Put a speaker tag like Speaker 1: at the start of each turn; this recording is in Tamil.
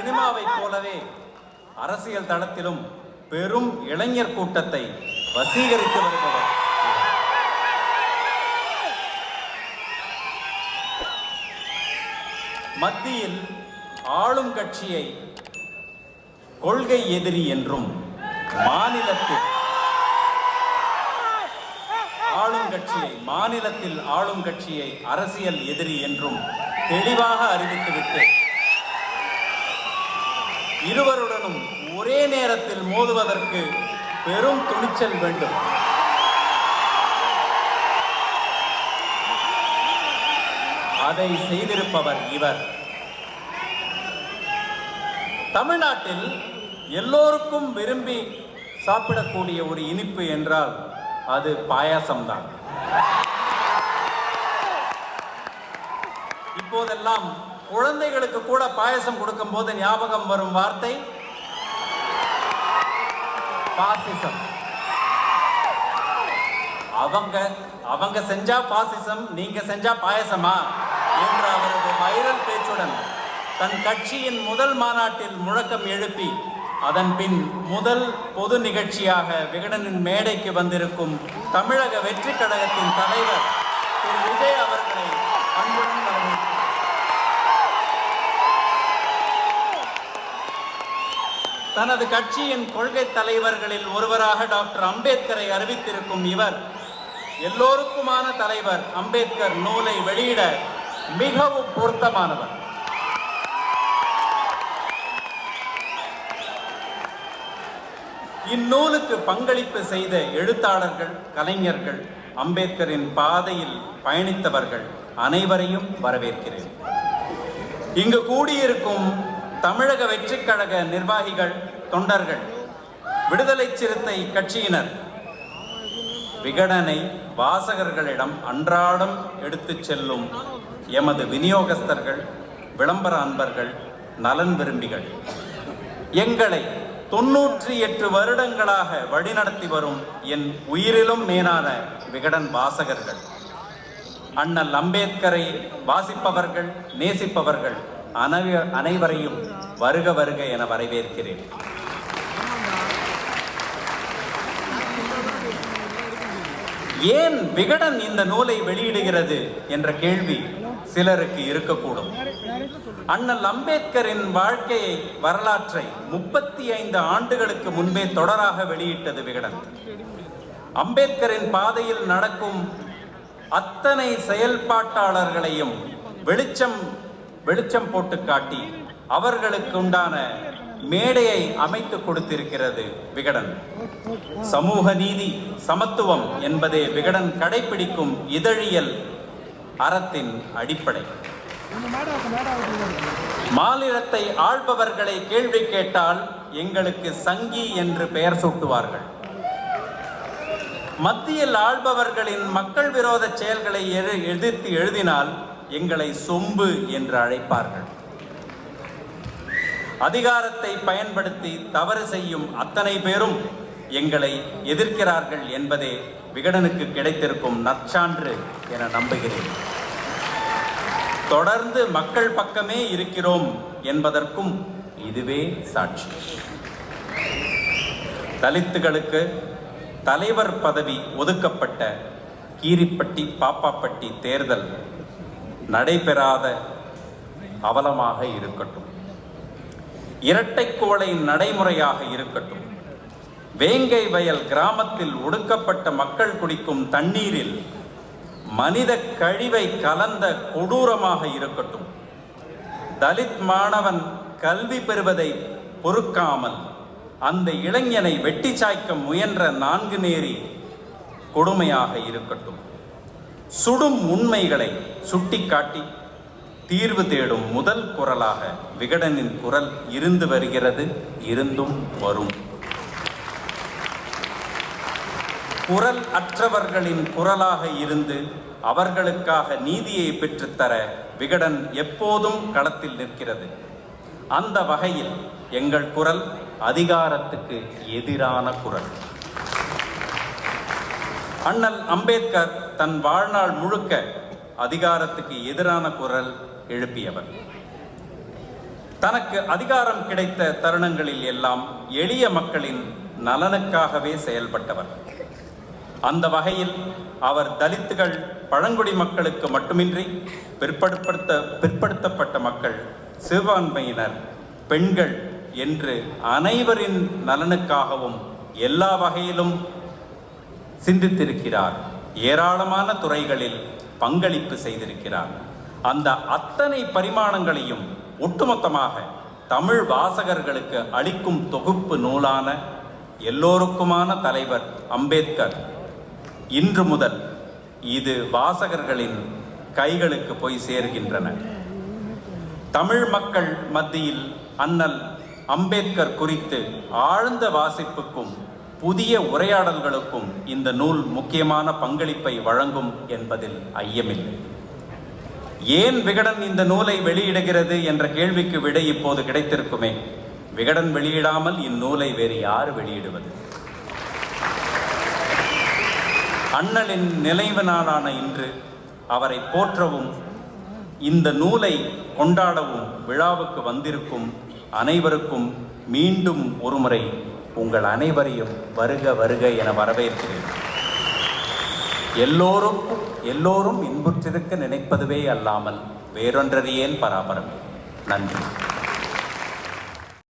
Speaker 1: சினிமாவைப் போலவே அரசியல் தளத்திலும் பெரும் இளைஞர் கூட்டத்தை வசீகரித்து வருபவர் மத்தியில் ஆளும் கட்சியை கொள்கை எதிரி என்றும் மாநிலத்தில் ஆளும் கட்சியை மாநிலத்தில் ஆளும் கட்சியை அரசியல் எதிரி என்றும் தெளிவாக அறிவித்துவிட்டு இருவருடனும் ஒரே நேரத்தில் மோதுவதற்கு பெரும் துணிச்சல் வேண்டும். அதை செய்திருப்பவர் இவர். தமிழ்நாட்டில் எல்லோருக்கும் விரும்பி சாப்பிடக்கூடிய ஒரு இனிப்பு என்றால் அது பாயாசம்தான். இப்போதெல்லாம் குழந்தைகளுக்கு கூட பாயசம் கொடுக்கும் போது ஞாபகம் வரும் வார்த்தை? பாசிசம். அவங்க அவங்க செஞ்சா பாசிசம் நீங்க செஞ்சா பாயசமா? என்ற அவரது வைரல் பேச்சுடன் தன் கட்சியின் முதல் மாநாட்டில் முழக்கம் எழுப்பி அதன் பின் முதல் பொது நிகழ்ச்சியாக விகடனின் மேடைக்கு வந்திருக்கும் தமிழக வெற்றி கழகத்தின் தலைவர் திரு விஜய் அவர்களை தனது கட்சியின் கொள்கை தலைவர்களில் ஒருவராக டாக்டர் அம்பேத்கரை அறிவித்திருக்கும் இவர் எல்லோருக்குமான தலைவர் அம்பேத்கர் நூலை வெளியிட மிகவும் பொருத்தமானவர். இந்நூலுக்கு பங்களிப்பு செய்த எழுத்தாளர்கள் கலைஞர்கள் அம்பேத்கரின் பாதையில் பயணித்தவர்கள் அனைவரையும் வரவேற்கிறேன். இங்கு கூடியிருக்கும் தமிழக வெற்றிக்கழக நிர்வாகிகள் தொண்டர்கள் விடுதலை சிறுத்தை கட்சியினர் விகடனை வாசகர்களிடம் அன்றாடம் எடுத்துச் செல்லும் எமது விநியோகஸ்தர்கள் விளம்பர அன்பர்கள் நலன் விரும்பிகள். எங்களை தொன்னூற்றி எட்டு வருடங்களாக வழிநடத்தி வரும் என் உயிரிலும் மேலான விகடன் வாசகர்கள் அண்ணல் அம்பேத்கரை வாசிப்பவர்கள் நேசிப்பவர்கள் அனைவ அனைவரையும் வருக வருக என வரவேற்கிறேன். ஏன் விகடன் இந்த நூலை வெளியிடுகிறது என்ற கேள்வி சிலருக்கு இருக்கக்கூடும். அண்ணல் அம்பேத்கரின் வாழ்க்கையை வரலாற்றை முப்பத்தி ஐந்து ஆண்டுகளுக்கு முன்பே தொடராக வெளியிட்டது விகடன். அம்பேத்கரின் பாதையில் நடக்கும் அத்தனை செயல்பாட்டாளர்களையும் வெளிச்சம் வெளிச்சம் போட்டு காட்டி அவர்களுக்கு உண்டான மேடையை அமைத்து கொடுத்திருக்கிறது விகடன். சமூக நீதி சமத்துவம் என்பதே விகடன் கடைபிடிக்கும் இதழியல் அறத்தின் அடிப்படை. மாநிலத்தை ஆள்பவர்களை கேள்வி கேட்டால் எங்களுக்கு சங்கி என்று பெயர் சூட்டுவார்கள். மத்தியில் ஆள்பவர்களின் மக்கள் விரோத செயல்களை எதிர்த்து எழுதினால் எங்களை சொம்பு என்று அழைப்பார்கள். அதிகாரத்தை பயன்படுத்தி தவறு செய்யும் அத்தனை பேரும் எங்களை எதிர்க்கிறார்கள் என்பதே விகடனுக்கு கிடைத்திருக்கும் நற்சான்று என நம்புகிறேன். தொடர்ந்து மக்கள் பக்கமே இருக்கிறோம் என்பதற்கும் இதுவே சாட்சி. தலித்துகளுக்கு தலைவர் பதவி ஒதுக்கப்பட்ட கீரிப்பட்டி பாப்பாப்பட்டி தேர்தல் நடைபெறாத அவலமாக இருக்கட்டும். இரட்டை குவளை நடைமுறையாக இருக்கட்டும். வேங்கை வயல் கிராமத்தில் ஒடுக்கப்பட்ட மக்கள் குடிக்கும் தண்ணீரில் மனித கழிவை கலந்த கொடூரமாக இருக்கட்டும். தலித் மாணவன் கல்வி பெறுவதை பொறுக்காமல் அந்த இளைஞனை வெட்டி சாய்க்க முயன்ற நான்கு நேரி கொடுமையாக இருக்கட்டும். சுடும் உண்மைகளை சுட்டிக்காட்டி தீர்வு தேடும் முதல் குரலாக விகடனின் குரல் இருந்து வருகிறது இருந்தும் வரும். குரல் அற்றவர்களின் குரலாக இருந்து அவர்களுக்காக நீதியை பெற்றுத்தர விகடன் எப்போதும் களத்தில் நிற்கிறது. அந்த வகையில் எங்கள் குரல் அதிகாரத்துக்கு எதிரான குரல். அண்ணல் அம்பேத்கர் தன் வாழ்நாள் முழுக்க அதிகாரத்துக்கு எதிரான குரல் எழுப்பியவர். தனக்கு அதிகாரம் கிடைத்த தருணங்களில் எல்லாம் எளிய மக்களின் நலனுக்காகவே செயல்பட்டவர். அந்த வகையில் அவர் தலித்துகள் பழங்குடி மக்களுக்கு மட்டுமின்றி பிற்படுத்த பிற்படுத்தப்பட்ட மக்கள் சிறுபான்மையினர் பெண்கள் என்று அனைவரின் நலனுக்காகவும் எல்லா வகையிலும் சிந்தித்திருக்கிறார். ஏராளமான துறைகளில் பங்களிப்பு செய்திருக்கிறார். அந்த அத்தனை பரிமாணங்களையும் ஒட்டுமொத்தமாக தமிழ் வாசகர்களுக்கு அளிக்கும் தொகுப்பு நூலான எல்லோருக்குமான தலைவர் அம்பேத்கர். இன்று முதல் இது வாசகர்களின் கைகளுக்கு போய் சேர்கின்றன. தமிழ் மக்கள் மத்தியில் அண்ணல் அம்பேத்கர் குறித்து ஆழ்ந்த வாசிப்புக்கும் புதிய உரையாடல்களுக்கும் இந்த நூல் முக்கியமான பங்களிப்பை வழங்கும் என்பதில் ஐயமில்லை. ஏன் விகடன் இந்த நூலை வெளியிடுகிறது என்ற கேள்விக்கு விடை இப்போது கிடைத்திருக்குமே? விகடன் வெளியிடாமல் இந்நூலை வேறு யார் வெளியிடுவது? அண்ணலின் நினைவு நாளான இன்று அவரை போற்றவும் இந்த நூலை கொண்டாடவும் விழாவுக்கு வந்திருக்கும் அனைவருக்கும் மீண்டும் ஒருமுறை உங்கள் அனைவரையும் வருக வருக என வரவேற்கிறேன். எல்லோரும் எல்லோரும் இன்புற்றிருக்க நினைப்பதுவே அல்லாமல் வேறொன்றறியேன் பராபரமே. நன்றி.